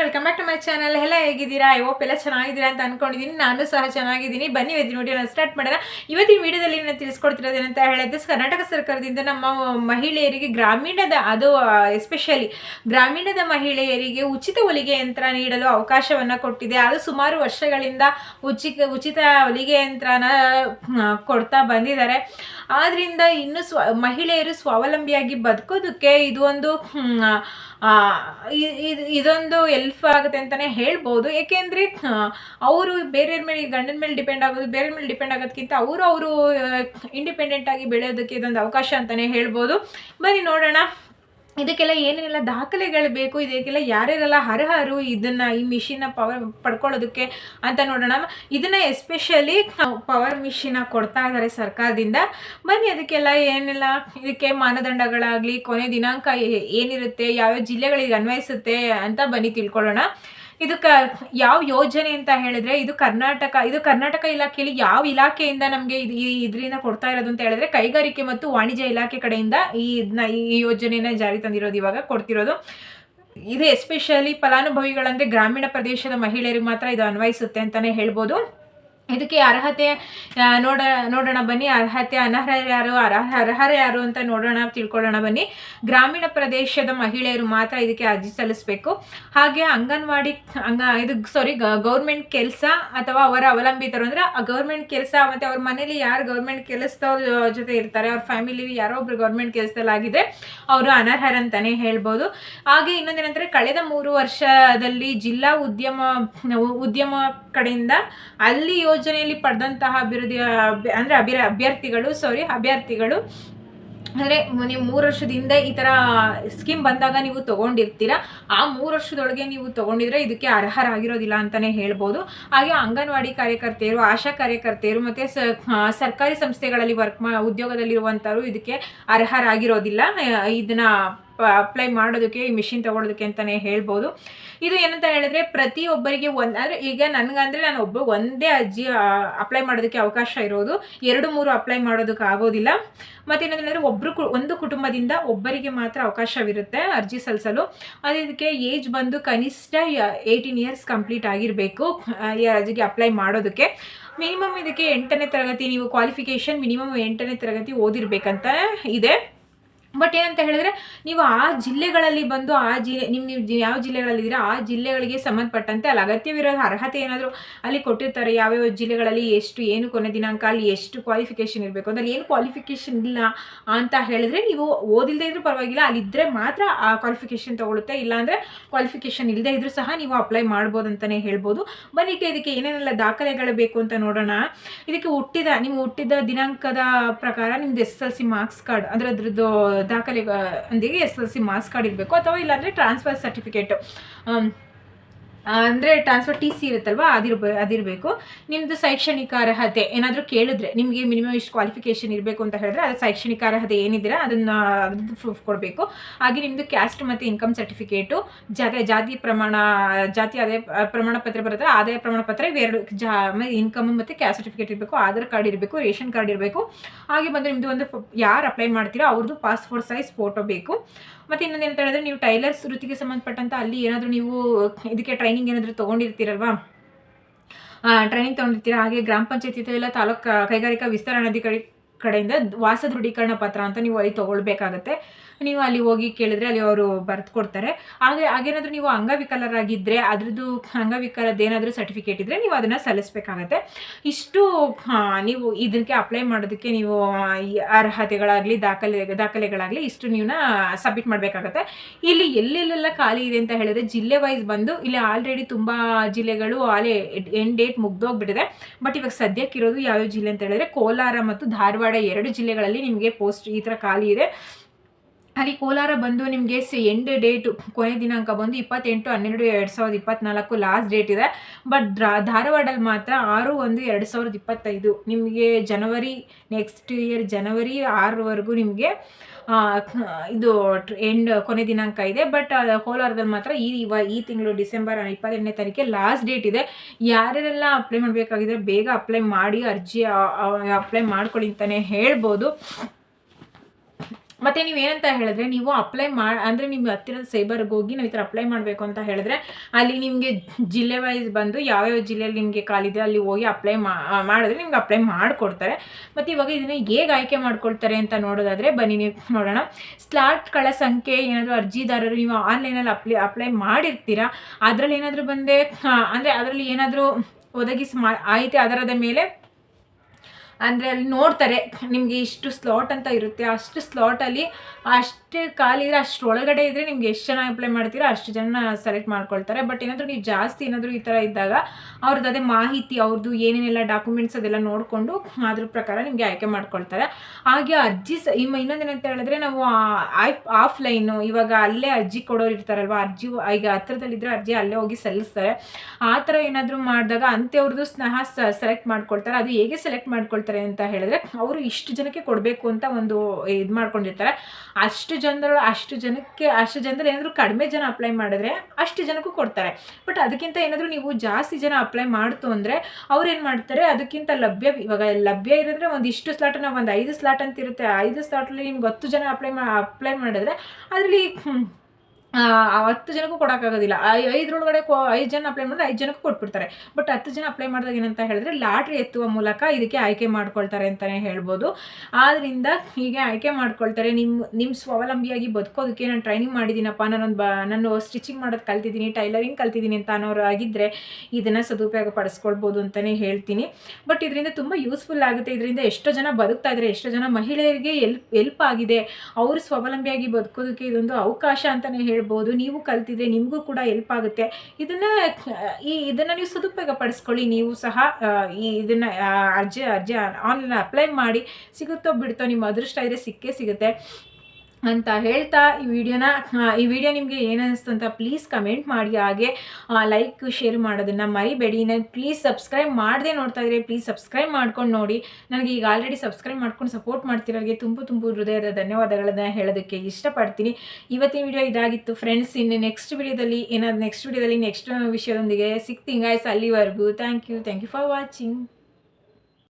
Welcome back to my channel ಎಲ್ಲ ಹೇಗಿದ್ದೀರಾ? I hope ಎಲ್ಲ ಚೆನ್ನಾಗಿದ್ದೀರಾ ಅಂತ ಅನ್ಕೊಂಡಿದ್ದೀನಿ. ನಾನು ಸಹ ಚೆನ್ನಾಗಿದ್ದೀನಿ. ಬನ್ನಿ ಇವತ್ತಿನ ನಾನು ಸ್ಟಾರ್ಟ್ ಮಾಡೋಣ. ಇವತ್ತಿನ ವಿಡಿಯೋದಲ್ಲಿ ನಾನು ತಿಳಿಸ್ಕೊಡ್ತಿರೋದು ಏನಂತ ಹೇಳಿದ್ರೆ ಕರ್ನಾಟಕ ಸರ್ಕಾರದಿಂದ ನಮ್ಮ ಮಹಿಳೆಯರಿಗೆ ಗ್ರಾಮೀಣದ, ಅದು ಎಸ್ಪೆಷಲಿ ಗ್ರಾಮೀಣದ ಮಹಿಳೆಯರಿಗೆ ಉಚಿತ ಹೊಲಿಗೆ ಯಂತ್ರ ನೀಡಲು ಅವಕಾಶವನ್ನು ಕೊಟ್ಟಿದೆ. ಅದು ಸುಮಾರು ವರ್ಷಗಳಿಂದ ಉಚಿತ ಉಚಿತ ಹೊಲಿಗೆ ಯಂತ್ರನ ಕೊಡ್ತಾ ಬಂದಿದ್ದಾರೆ. ಆದ್ದರಿಂದ ಇನ್ನು ಸ್ವ, ಮಹಿಳೆಯರು ಸ್ವಾವಲಂಬಿಯಾಗಿ ಬದುಕೋದಕ್ಕೆ ಇದು ಒಂದು ಇದೊಂದು ಎಲ್ಪ್ ಆಗುತ್ತೆ ಅಂತಲೇ ಹೇಳ್ಬೋದು. ಏಕೆಂದರೆ ಅವರು ಬೇರೆಯವ್ರ ಮೇಲೆ, ಗಂಡನ ಮೇಲೆ ಡಿಪೆಂಡ್ ಆಗೋದು ಬೇರೆ ಮೇಲೆ ಡಿಪೆಂಡ್ ಆಗೋದಕ್ಕಿಂತ ಅವರು ಅವರು ಇಂಡಿಪೆಂಡೆಂಟ್ ಆಗಿ ಬೆಳೆಯೋದಕ್ಕೆ ಇದೊಂದು ಅವಕಾಶ ಅಂತಲೇ ಹೇಳ್ಬೋದು. ಬನ್ನಿ ನೋಡೋಣ. ಇದಕ್ಕೆಲ್ಲ ಏನೇನೆಲ್ಲ ದಾಖಲೆಗಳು ಬೇಕು, ಇದಕ್ಕೆಲ್ಲ ಯಾರ್ಯಾರೆಲ್ಲ ಅರ್ಹರು ಇದನ್ನ ಈ ಮಿಷಿನ್ನ ಪವರ್ ಪಡ್ಕೊಳ್ಳೋದಕ್ಕೆ ಅಂತ ನೋಡೋಣ. ಇದನ್ನ ಎಸ್ಪೆಷಲಿ ಪವರ್ ಮಿಷಿನ ಕೊಡ್ತಾ ಇದ್ದಾರೆ ಸರ್ಕಾರದಿಂದ. ಬನ್ನಿ ಅದಕ್ಕೆಲ್ಲ ಏನೆಲ್ಲ ಇದಕ್ಕೆ ಮಾನದಂಡಗಳಾಗಲಿ, ಕೊನೆ ದಿನಾಂಕ ಏನಿರುತ್ತೆ, ಯಾವ್ಯಾವ ಜಿಲ್ಲೆಗಳಿಗೆ ಅನ್ವಯಿಸುತ್ತೆ ಅಂತ ಬನ್ನಿ ತಿಳ್ಕೊಳ್ಳೋಣ. ಇದು ಕ, ಯಾವ ಯೋಜನೆ ಅಂತ ಹೇಳಿದ್ರೆ ಇದು ಕರ್ನಾಟಕ ಇದು ಕರ್ನಾಟಕ ಇಲಾಖೆಯಲ್ಲಿ ಯಾವ ಇಲಾಖೆಯಿಂದ ನಮಗೆ ಇದು ಇದರಿಂದ ಕೊಡ್ತಾ ಇರೋದು ಅಂತ ಹೇಳಿದ್ರೆ ಕೈಗಾರಿಕೆ ಮತ್ತು ವಾಣಿಜ್ಯ ಇಲಾಖೆ ಕಡೆಯಿಂದ ಈ ಇದನ್ನ, ಈ ಯೋಜನೆನ ಜಾರಿ ತಂದಿರೋದು ಇವಾಗ ಕೊಡ್ತಿರೋದು. ಇದು ಎಸ್ಪೆಷಲಿ ಫಲಾನುಭವಿಗಳಂದ್ರೆ ಗ್ರಾಮೀಣ ಪ್ರದೇಶದ ಮಹಿಳೆಯರಿಗೆ ಮಾತ್ರ ಇದು ಅನ್ವಯಿಸುತ್ತೆ ಅಂತಾನೆ ಹೇಳ್ಬೋದು. ಇದಕ್ಕೆ ಅರ್ಹತೆ ನೋಡ, ನೋಡೋಣ ಬನ್ನಿ. ಅರ್ಹತೆ, ಅನರ್ಹ ಯಾರು, ಅರ್ಹ, ಅರ್ಹರು ಯಾರು ಅಂತ ನೋಡೋಣ, ತಿಳ್ಕೊಳ್ಳೋಣ ಬನ್ನಿ. ಗ್ರಾಮೀಣ ಪ್ರದೇಶದ ಮಹಿಳೆಯರು ಮಾತ್ರ ಇದಕ್ಕೆ ಅರ್ಜಿ ಸಲ್ಲಿಸಬೇಕು. ಹಾಗೆ ಅಂಗನವಾಡಿ, ಅಂಗ, ಇದು ಸಾರಿ ಗೌರ್ಮೆಂಟ್ ಕೆಲಸ ಅಥವಾ ಅವರ ಅವಲಂಬಿತರು ಅಂದರೆ ಗೌರ್ಮೆಂಟ್ ಕೆಲಸ ಮತ್ತು ಅವ್ರ ಮನೇಲಿ ಯಾರು ಗೌರ್ಮೆಂಟ್ ಕೆಲಸದವ್ರ ಜೊತೆ ಇರ್ತಾರೆ, ಅವ್ರ ಫ್ಯಾಮಿಲಿ ಯಾರೋ ಒಬ್ರು ಗೌರ್ಮೆಂಟ್ ಆಗಿದೆ ಅವರು ಅನರ್ಹರಂತಲೇ ಹೇಳ್ಬೋದು. ಹಾಗೆ ಇನ್ನೊಂದೇನಂದರೆ ಕಳೆದ ಮೂರು ವರ್ಷದಲ್ಲಿ ಜಿಲ್ಲಾ ಉದ್ಯಮ ಉದ್ಯಮ ಕಡೆಯಿಂದ ಅಲ್ಲಿ ಯೋಜನೆಯಲ್ಲಿ ಪಡೆದಂತಹ ಅಭಿವೃದ್ಧಿ ಅಂದರೆ ಅಭಿರ ಅಭ್ಯರ್ಥಿಗಳು ಸಾರಿ ಅಭ್ಯರ್ಥಿಗಳು. ಅಂದರೆ ನೀವು ಮೂರು ವರ್ಷದಿಂದ ಈ ಥರ ಸ್ಕೀಮ್ ಬಂದಾಗ ನೀವು ತೊಗೊಂಡಿರ್ತೀರ. ಆ ಮೂರು ವರ್ಷದೊಳಗೆ ನೀವು ತೊಗೊಂಡಿದ್ರೆ ಇದಕ್ಕೆ ಅರ್ಹರಾಗಿರೋದಿಲ್ಲ ಅಂತಲೇ ಹೇಳ್ಬೋದು. ಹಾಗೆ ಅಂಗನವಾಡಿ ಕಾರ್ಯಕರ್ತೆಯರು, ಆಶಾ ಕಾರ್ಯಕರ್ತೆಯರು ಮತ್ತು ಸರ್ಕಾರಿ ಸಂಸ್ಥೆಗಳಲ್ಲಿ ವರ್ಕ್ ಮಾ ಉದ್ಯೋಗದಲ್ಲಿರುವಂಥವ್ರು ಇದಕ್ಕೆ ಅರ್ಹರಾಗಿರೋದಿಲ್ಲ. ಇದನ್ನ ಅಪ್ಲೈ ಮಾಡೋದಕ್ಕೆ, ಈ ಮಿಷಿನ್ ತಗೊಳ್ಳೋದಕ್ಕೆ ಅಂತಲೇ ಹೇಳ್ಬೋದು. ಇದು ಏನಂತ ಹೇಳಿದ್ರೆ, ಪ್ರತಿಯೊಬ್ಬರಿಗೆ ಒಂದು ಅಂದರೆ ಈಗ ನನಗಂದರೆ ನಾನು ಒಬ್ಬ ಒಂದೇ ಅರ್ಜಿ ಅಪ್ಲೈ ಮಾಡೋದಕ್ಕೆ ಅವಕಾಶ ಇರೋದು. ಎರಡು, ಮೂರು ಅಪ್ಲೈ ಮಾಡೋದಕ್ಕೆ ಆಗೋದಿಲ್ಲ. ಮತ್ತೇನಂದರೆ ಒಬ್ಬರು ಕು ಒಂದು ಕುಟುಂಬದಿಂದ ಒಬ್ಬರಿಗೆ ಮಾತ್ರ ಅವಕಾಶವಿರುತ್ತೆ ಅರ್ಜಿ ಸಲ್ಲಿಸಲು ಅದಕ್ಕೆ ಏಜ್ ಬಂದು ಕನಿಷ್ಠ ಏಯ್ಟೀನ್ ಇಯರ್ಸ್ ಕಂಪ್ಲೀಟ್ ಆಗಿರಬೇಕು ಈ ಅರ್ಜಿಗೆ ಅಪ್ಲೈ ಮಾಡೋದಕ್ಕೆ. ಮಿನಿಮಮ್ ಇದಕ್ಕೆ ಎಂಟನೇ ತರಗತಿ, ನೀವು ಕ್ವಾಲಿಫಿಕೇಷನ್ ಮಿನಿಮಮ್ ಎಂಟನೇ ತರಗತಿ ಓದಿರ್ಬೇಕಂತ ಇದೆ. ಬಟ್ ಏನಂತ ಹೇಳಿದ್ರೆ, ನೀವು ಆ ಜಿಲ್ಲೆಗಳಲ್ಲಿ ಬಂದು ಆ ಜಿಲ್ಲೆ ನಿಮ್ಮ ನೀವು ಯಾವ ಜಿಲ್ಲೆಗಳಲ್ಲಿದ್ದೀರಾ, ಆ ಜಿಲ್ಲೆಗಳಿಗೆ ಸಂಬಂಧಪಟ್ಟಂತೆ ಅಲ್ಲಿ ಅಗತ್ಯವಿರೋ ಅರ್ಹತೆ ಏನಾದರೂ ಅಲ್ಲಿ ಕೊಟ್ಟಿರ್ತಾರೆ, ಯಾವ್ಯಾವ ಜಿಲ್ಲೆಗಳಲ್ಲಿ ಎಷ್ಟು, ಏನು ಕೊನೆ ದಿನಾಂಕ, ಅಲ್ಲಿ ಎಷ್ಟು ಕ್ವಾಲಿಫಿಕೇಷನ್ ಇರಬೇಕು, ಅದ್ರಲ್ಲಿ ಏನು ಕ್ವಾಲಿಫಿಕೇಷನ್ ಇಲ್ಲ ಅಂತ ಹೇಳಿದ್ರೆ ನೀವು ಓದಿಲ್ಲದೆ ಇದ್ರೂ ಪರವಾಗಿಲ್ಲ ಅಲ್ಲಿದ್ದರೆ ಮಾತ್ರ ಆ ಕ್ವಾಲಿಫಿಕೇಷನ್ ತೊಗೊಳುತ್ತೆ, ಇಲ್ಲಾಂದರೆ ಕ್ವಾಲಿಫಿಕೇಷನ್ ಇಲ್ಲದೆ ಇದ್ರೂ ಸಹ ನೀವು ಅಪ್ಲೈ ಮಾಡ್ಬೋದು ಅಂತಲೇ ಹೇಳ್ಬೋದು. ಬನ್ನಿಕೆ ಇದಕ್ಕೆ ಏನೇನೆಲ್ಲ ದಾಖಲೆಗಳು ಬೇಕು ಅಂತ ನೋಡೋಣ. ಇದಕ್ಕೆ ಹುಟ್ಟಿದ, ನೀವು ಹುಟ್ಟಿದ ದಿನಾಂಕದ ಪ್ರಕಾರ ನಿಮ್ದು S L C marks card ಅಂದರೆ ಅದ್ರದ್ದು ದಾಖಲೆ ಒಂದಿಗೆ S L C marks card ಇರಬೇಕು ಅಥವಾ ಇಲ್ಲಾಂದರೆ ಟ್ರಾನ್ಸ್ಫರ್ ಸರ್ಟಿಫಿಕೇಟ್. ಅಂದರೆ ಟ್ರಾನ್ಸ್ಫರ್ ಟಿ ಸಿ ಇರುತ್ತಲ್ವ, ಅದಿರ್ಬ ಅದಿರಬೇಕು. ನಿಮ್ಮದು ಶೈಕ್ಷಣಿಕ ಅರ್ಹತೆ ಏನಾದರೂ ಕೇಳಿದ್ರೆ, ನಿಮಗೆ ಮಿನಿಮಮ್ ಇಷ್ಟು ಕ್ವಾಲಿಫಿಕೇಷನ್ ಇರಬೇಕು ಅಂತ ಹೇಳಿದ್ರೆ ಅದು ಶೈಕ್ಷಣಿಕ ಅರ್ಹತೆ ಏನಿದ್ದೀರಾ, ಅದನ್ನು ಪ್ರೂಫ್ ಕೊಡಬೇಕು. ಹಾಗೆ ನಿಮ್ಮದು ಕ್ಯಾಸ್ಟ್ ಮತ್ತು ಇನ್ಕಮ್ ಸರ್ಟಿಫಿಕೇಟು ಜಾತಿ ಜಾತಿ ಪ್ರಮಾಣ, ಜಾತಿ ಆದಾಯ ಪ್ರಮಾಣ ಪತ್ರ ಬರುತ್ತೆ ಆದಾಯ ಪ್ರಮಾಣ ಪತ್ರ ಇವೆರಡು, ಜಾ ಇನ್ಕಮ್ ಮತ್ತು ಕ್ಯಾಸ್ಟ್ ಸರ್ಟಿಫಿಕೇಟ್ ಇರಬೇಕು, ಆಧಾರ್ ಕಾರ್ಡ್ ಇರಬೇಕು, ರೇಷನ್ ಕಾರ್ಡ್ ಇರಬೇಕು. ಹಾಗೆ ಬಂದರೆ ನಿಮ್ಮದು ಒಂದು ಯಾರು ಅಪ್ಲೈ ಮಾಡ್ತೀರಾ, ಅವ್ರದ್ದು ಪಾಸ್ಪೋರ್ಟ್ ಸೈಜ್ ಫೋಟೋ ಬೇಕು. ಮತ್ತು ಇನ್ನೊಂದು ಏನಂತ ಹೇಳಿದ್ರೆ, ನೀವು ಟೈಲರ್ಸ್ ವೃತ್ತಿಗೆ ಸಂಬಂಧಪಟ್ಟಂತ ಅಲ್ಲಿ ಏನಾದರೂ ನೀವು, ಇದಕ್ಕೆ ಟ್ರೈನಿಂಗ್ ಏನಾದರೂ ತೊಗೊಂಡಿರ್ತೀರಲ್ವಾ? ಟ್ರೈನಿಂಗ್ ತೊಗೊಂಡಿರ್ತೀರ? ಹಾಗೆ ಗ್ರಾಮ ಪಂಚಾಯತಿ ಇಲ್ಲ ತಾಲೂಕು ಕೈಗಾರಿಕಾ ವಿಸ್ತರಣಾಧಿಕಾರಿ ಕಡೆಯಿಂದ ವಾಸ ದೃಢೀಕರಣ ಪತ್ರ ಅಂತ ನೀವು ಅಲ್ಲಿ ತೊಗೊಳ್ಬೇಕಾಗತ್ತೆ. ನೀವು ಅಲ್ಲಿ ಹೋಗಿ ಕೇಳಿದ್ರೆ ಅಲ್ಲಿ ಅವರು ಬರೆದು ಕೊಡ್ತಾರೆ ಹಾಗೆ, ಹಾಗೇನಾದರೂ ನೀವು ಅಂಗವಿಕಲರಾಗಿದ್ದರೆ ಅದ್ರದ್ದು ಅಂಗವಿಕಲದ ಏನಾದರೂ ಸರ್ಟಿಫಿಕೇಟ್ ಇದ್ದರೆ ನೀವು ಅದನ್ನು ಸಲ್ಲಿಸಬೇಕಾಗತ್ತೆ. ಇಷ್ಟು ನೀವು ಇದಕ್ಕೆ ಅಪ್ಲೈ ಮಾಡೋದಕ್ಕೆ ನೀವು ಅರ್ಹತೆಗಳಾಗಲಿ, ದಾಖಲೆ, ದಾಖಲೆಗಳಾಗಲಿ ಇಷ್ಟು ನೀವನ್ನ ಸಬ್ಮಿಟ್ ಮಾಡಬೇಕಾಗತ್ತೆ. ಇಲ್ಲಿ ಎಲ್ಲೆಲ್ಲೆಲ್ಲ ಖಾಲಿ ಇದೆ ಅಂತ ಹೇಳಿದ್ರೆ ಜಿಲ್ಲೆ ವೈಸ್ ಬಂದು ಇಲ್ಲಿ ಆಲ್ರೆಡಿ ತುಂಬ ಜಿಲ್ಲೆಗಳು ಆಲೇ ಎಂಡ್ ಡೇಟ್ ಮುಗ್ದೋಗ್ಬಿಟ್ಟಿದೆ. ಬಟ್ ಇವಾಗ ಸದ್ಯಕ್ಕಿರೋದು ಯಾವ್ಯಾವ ಜಿಲ್ಲೆ ಅಂತ ಹೇಳಿದ್ರೆ ಕೋಲಾರ ಮತ್ತು ಧಾರವಾಡ ಎರಡು ಜಿಲ್ಲೆಗಳಲ್ಲಿ ನಿಮಗೆ ಪೋಸ್ಟ್ ಈ ಥರ ಖಾಲಿ ಇದೆ. ಅಲ್ಲಿ ಕೋಲಾರ ಬಂದು ನಿಮಗೆ ಎಂಡ್ ಡೇಟು ಕೊನೆ ದಿನಾಂಕ ಬಂದು ಇಪ್ಪತ್ತೆಂಟು, ಹನ್ನೆರಡು, ಎರಡು ಸಾವಿರದ ಇಪ್ಪತ್ನಾಲ್ಕು ಲಾಸ್ಟ್ ಡೇಟ್ ಇದೆ. ಬಟ್ ಧಾರವಾಡಲ್ಲಿ ಮಾತ್ರ ಆರು, ಒಂದು, ಎರಡು ಸಾವಿರದ ಇಪ್ಪತ್ತೈದು ನಿಮಗೆ ಜನವರಿ ನೆಕ್ಸ್ಟ್ ಇಯರ್ ಜನವರಿ ಆರವರೆಗೂ ನಿಮಗೆ ಇದು ಎಂಡ್ ಕೊನೆ ದಿನಾಂಕ ಇದೆ. ಬಟ್ ಕೋಲಾರದಲ್ಲಿ ಮಾತ್ರ ಈ, ಇವ, ಈ ತಿಂಗಳು ಡಿಸೆಂಬರ್ ಇಪ್ಪತ್ತೆಂಟನೇ ತಾರೀಕೆ ಲಾಸ್ಟ್ ಡೇಟ್ ಇದೆ. ಯಾರ್ಯಾರೆಲ್ಲ ಅಪ್ಲೈ ಮಾಡಬೇಕಾಗಿದ್ರೆ ಬೇಗ ಅಪ್ಲೈ ಮಾಡಿ, ಅರ್ಜಿ ಅಪ್ಲೈ ಮಾಡ್ಕೊಳ್ಳಿ ಅಂತಲೇ ಹೇಳ್ಬೋದು. ಮತ್ತು ಏನಂತ ಹೇಳಿದ್ರೆ, ನೀವು ಅಪ್ಲೈ ಮಾ ಅಂದರೆ ನಿಮ್ಮ ಹತ್ತಿರದ ಸೈಬರ್ಗೆ ಹೋಗಿ ನಾವು ಈ ಥರ ಅಪ್ಲೈ ಮಾಡಬೇಕು ಅಂತ ಹೇಳಿದ್ರೆ, ಅಲ್ಲಿ ನಿಮಗೆ ಜಿಲ್ಲೆ ವೈಸ್ ಬಂದು ಯಾವ್ಯಾವ ಜಿಲ್ಲೆಯಲ್ಲಿ ನಿಮಗೆ ಕಾಲಿದೆ ಅಲ್ಲಿ ಹೋಗಿ ಅಪ್ಲೈ ಮಾಡಿದ್ರೆ ನಿಮ್ಗೆ ಅಪ್ಲೈ ಮಾಡಿಕೊಡ್ತಾರೆ. ಮತ್ತು ಇವಾಗ ಇದನ್ನು ಹೇಗೆ ಆಯ್ಕೆ ಮಾಡ್ಕೊಳ್ತಾರೆ ಅಂತ ನೋಡೋದಾದರೆ, ಬನ್ನಿ ನೀವು ನೋಡೋಣ. ಸ್ಲಾಟ್ಗಳ ಸಂಖ್ಯೆ, ಏನಾದರೂ ಅರ್ಜಿದಾರರು ನೀವು ಆನ್ಲೈನಲ್ಲಿ ಅಪ್ಲೈ ಅಪ್ಲೈ ಮಾಡಿರ್ತೀರಾ? ಅದರಲ್ಲಿ ಏನಾದರೂ ಬಂದೆ ಅಂದರೆ ಅದರಲ್ಲಿ ಏನಾದರೂ ಒದಗಿಸಿ ಮಾ, ಆಯಿತು ಅದರದ ಮೇಲೆ? ಅಂದರೆ ಅಲ್ಲಿ ನೋಡ್ತಾರೆ, ನಿಮಗೆ ಇಷ್ಟು ಸ್ಲಾಟ್ ಅಂತ ಇರುತ್ತೆ. ಅಷ್ಟು ಸ್ಲಾಟಲ್ಲಿ ಅಷ್ಟು ಖಾಲಿ ಅಷ್ಟರೊಳಗಡೆ ಇದ್ದರೆ ನಿಮ್ಗೆ ಎಷ್ಟು ಜನ ಅಪ್ಲೈ ಮಾಡ್ತೀರೋ, ಅಷ್ಟು ಜನ ಸೆಲೆಕ್ಟ್ ಮಾಡ್ಕೊಳ್ತಾರೆ. ಬಟ್ ಏನಾದರೂ ನೀವು ಜಾಸ್ತಿ ಏನಾದರೂ ಈ ಥರ ಇದ್ದಾಗ ಅವ್ರದ್ದು ಅದೇ ಮಾಹಿತಿ, ಅವ್ರದ್ದು ಏನೇನೆಲ್ಲ ಡಾಕ್ಯುಮೆಂಟ್ಸ್ ಅದೆಲ್ಲ ನೋಡಿಕೊಂಡು ಅದ್ರ ಪ್ರಕಾರ ನಿಮಗೆ ಆಯ್ಕೆ ಮಾಡ್ಕೊಳ್ತಾರೆ. ಹಾಗೆ ಅರ್ಜಿ ಸ ಇಮ್ಮ ಇನ್ನೊಂದೇನಂತ ಹೇಳಿದ್ರೆ ನಾವು ಆಫ್ಲೈನು ಇವಾಗ ಅಲ್ಲೇ ಅರ್ಜಿ ಕೊಡೋರು ಇರ್ತಾರಲ್ವ, ಅರ್ಜಿ ಈಗ ಹತ್ರದಲ್ಲಿದ್ದರೆ ಅರ್ಜಿ ಅಲ್ಲೇ ಹೋಗಿ ಸಲ್ಲಿಸ್ತಾರೆ. ಆ ಥರ ಏನಾದರೂ ಮಾಡಿದಾಗ ಅಂತ್ಯವ್ರದ್ದು ಸ್ನೇಹ ಸೆಲೆಕ್ಟ್ ಮಾಡ್ಕೊಳ್ತಾರೆ. ಅದು ಹೇಗೆ ಸೆಲೆಕ್ಟ್ ಮಾಡ್ಕೊಳ್ತಾರೆ ಅಂತ ಹೇಳಿದ್ರೆ ಅವರು ಇಷ್ಟು ಜನಕ್ಕೆ ಕೊಡಬೇಕು ಅಂತ ಒಂದು ಇದು ಮಾಡ್ಕೊಂಡಿರ್ತಾರೆ. ಅಷ್ಟು ಜನರು, ಅಷ್ಟು ಜನಕ್ಕೆ, ಅಷ್ಟು ಜನದಲ್ಲಿ ಏನಾದರೂ ಕಡಿಮೆ ಜನ ಅಪ್ಲೈ ಮಾಡಿದ್ರೆ ಅಷ್ಟು ಜನಕ್ಕೂ ಕೊಡ್ತಾರೆ. ಬಟ್ ಅದಕ್ಕಿಂತ ಏನಾದರೂ ನೀವು ಜಾಸ್ತಿ ಜನ ಅಪ್ಲೈ ಮಾಡ್ತು ಅಂದರೆ ಅವ್ರು ಏನು ಮಾಡ್ತಾರೆ? ಅದಕ್ಕಿಂತ ಲಭ್ಯ, ಇವಾಗ ಲಭ್ಯ ಇರೋದ್ರೆ ಒಂದು ಇಷ್ಟು ಸ್ಲಾಟ್ ನಾವು ಒಂದು ಐದು ಸ್ಲಾಟ್ ಅಂತ ಇರುತ್ತೆ ಐದು ಸ್ಲಾಟಲ್ಲಿ ನಿಮ್ಗೆ ಹತ್ತು ಜನ ಅಪ್ಲೈ ಮಾ ಅಪ್ಲೈ ಮಾಡಿದ್ರೆ ಅದರಲ್ಲಿ ಹತ್ತು ಜನಕ್ಕೂ ಕೊಡೋಕ್ಕಾಗೋದಿಲ್ಲ. ಐದರೊಳಗಡೆ ಕೊ ಐದು ಜನ ಅಪ್ಲೈ ಮಾಡಿದ್ರೆ ಐದು ಜನಕ್ಕೂ ಕೊಟ್ಬಿಡ್ತಾರೆ. ಬಟ್ ಹತ್ತು ಜನ ಅಪ್ಲೈ ಮಾಡಿದಾಗ ಏನಂತ ಹೇಳಿದ್ರೆ ಲಾಟ್ರಿ ಎತ್ತುವ ಮೂಲಕ ಇದಕ್ಕೆ ಆಯ್ಕೆ ಮಾಡ್ಕೊಳ್ತಾರೆ ಅಂತಲೇ ಹೇಳ್ಬೋದು. ಆದ್ದರಿಂದ ಹೀಗೆ ಆಯ್ಕೆ ಮಾಡ್ಕೊಳ್ತಾರೆ. ನಿಮ್ಮ ನಿಮ್ಮ ಸ್ವಾವಲಂಬಿಯಾಗಿ ಬದುಕೋದಕ್ಕೆ ನಾನು ಟ್ರೈನಿಂಗ್ ಮಾಡಿದ್ದೀನಪ್ಪ. ನಾನೊಂದು ಬ ನಾನು ಸ್ಟಿಚಿಂಗ್ ಮಾಡೋದು ಕಲ್ತಿದ್ದೀನಿ ಟೈಲರಿಂಗ್ ಕಲ್ತಿದ್ದೀನಿ ಅಂತ ಅನ್ನೋರು ಆಗಿದ್ದರೆ ಇದನ್ನು ಸದುಪಯೋಗ ಪಡಿಸ್ಕೊಳ್ಬೋದು ಅಂತಲೇ ಹೇಳ್ತೀನಿ. ಬಟ್ ಇದರಿಂದ ತುಂಬ ಯೂಸ್ಫುಲ್ ಆಗುತ್ತೆ. ಇದರಿಂದ ಎಷ್ಟೋ ಜನ ಬದುಕ್ತಾ ಇದ್ದಾರೆ. ಎಷ್ಟೋ ಜನ ಮಹಿಳೆಯರಿಗೆ ಎಲ್ಪ್ ಎಲ್ಪ್ ಆಗಿದೆ. ಅವರು ಸ್ವಾವಲಂಬಿಯಾಗಿ ಬದುಕೋದಕ್ಕೆ ಇದೊಂದು ಅವಕಾಶ ಅಂತಲೇ ಹೇಳಿ ಹೇಳ್ಬೋದು, ನೀವು ಕಲ್ತಿದ್ರೆ ನಿಮಗೂ ಕೂಡ ಹೆಲ್ಪ್ ಆಗುತ್ತೆ. ಇದನ್ನು, ಈ, ಇದನ್ನು ನೀವು ಸದುಪಯೋಗ ಪಡಿಸ್ಕೊಳ್ಳಿ ನೀವು ಸಹ ಈ ಇದನ್ನು ಅರ್ಜಿ ಅರ್ಜಿ ಆನ್ಲೈನ್ ಅಪ್ಲೈ ಮಾಡಿ, ಸಿಗುತ್ತೋ ಬಿಡ್ತೋ ನಿಮ್ಮ ಅದೃಷ್ಟ ಇದ್ರೆ ಸಿಕ್ಕೇ ಸಿಗುತ್ತೆ. ಅಂತ ಹೇಳ್ತಾ ಈ ವಿಡಿಯೋನ ಈ ವಿಡಿಯೋ ನಿಮಗೆ ಏನಿಸ್ತು ಅಂತ ಪ್ಲೀಸ್ ಕಮೆಂಟ್ ಮಾಡಿ. ಹಾಗೆ ಲೈಕ್ ಶೇರ್ ಮಾಡೋದನ್ನು ಮರಿಬೇಡಿ. ನಾನು ಪ್ಲೀಸ್ ಸಬ್ಸ್ಕ್ರೈಬ್ ಮಾಡದೆ ನೋಡ್ತಾ ಇದ್ರೆ ಪ್ಲೀಸ್ ಸಬ್ಸ್ಕ್ರೈಬ್ ಮಾಡ್ಕೊಂಡು ನೋಡಿ. ನನಗೆ ಈಗ ಆಲ್ರೆಡಿ ಸಬ್ಸ್ಕ್ರೈಬ್ ಮಾಡ್ಕೊಂಡು ಸಪೋರ್ಟ್ ಮಾಡ್ತಿರೋರಿಗೆ ತುಂಬ ತುಂಬ ಹೃದಯದ ಧನ್ಯವಾದಗಳನ್ನು ಹೇಳೋದಕ್ಕೆ ಇಷ್ಟಪಡ್ತೀನಿ. ಇವತ್ತಿನ ವಿಡಿಯೋ ಇದಾಗಿತ್ತು ಫ್ರೆಂಡ್ಸ್ ಇನ್ನು ನೆಕ್ಸ್ಟ್ ವಿಡಿಯೋದಲ್ಲಿ ಏನಾದ್ರು ನೆಕ್ಸ್ಟ್ ವಿಡಿಯೋದಲ್ಲಿ ನೆಕ್ಸ್ಟ್ ವಿಷಯದೊಂದಿಗೆ ಸಿಕ್ತಿಂಗಾಯ್ಸ್ ಅಲ್ಲಿವರೆಗೂ thank you thank you for watching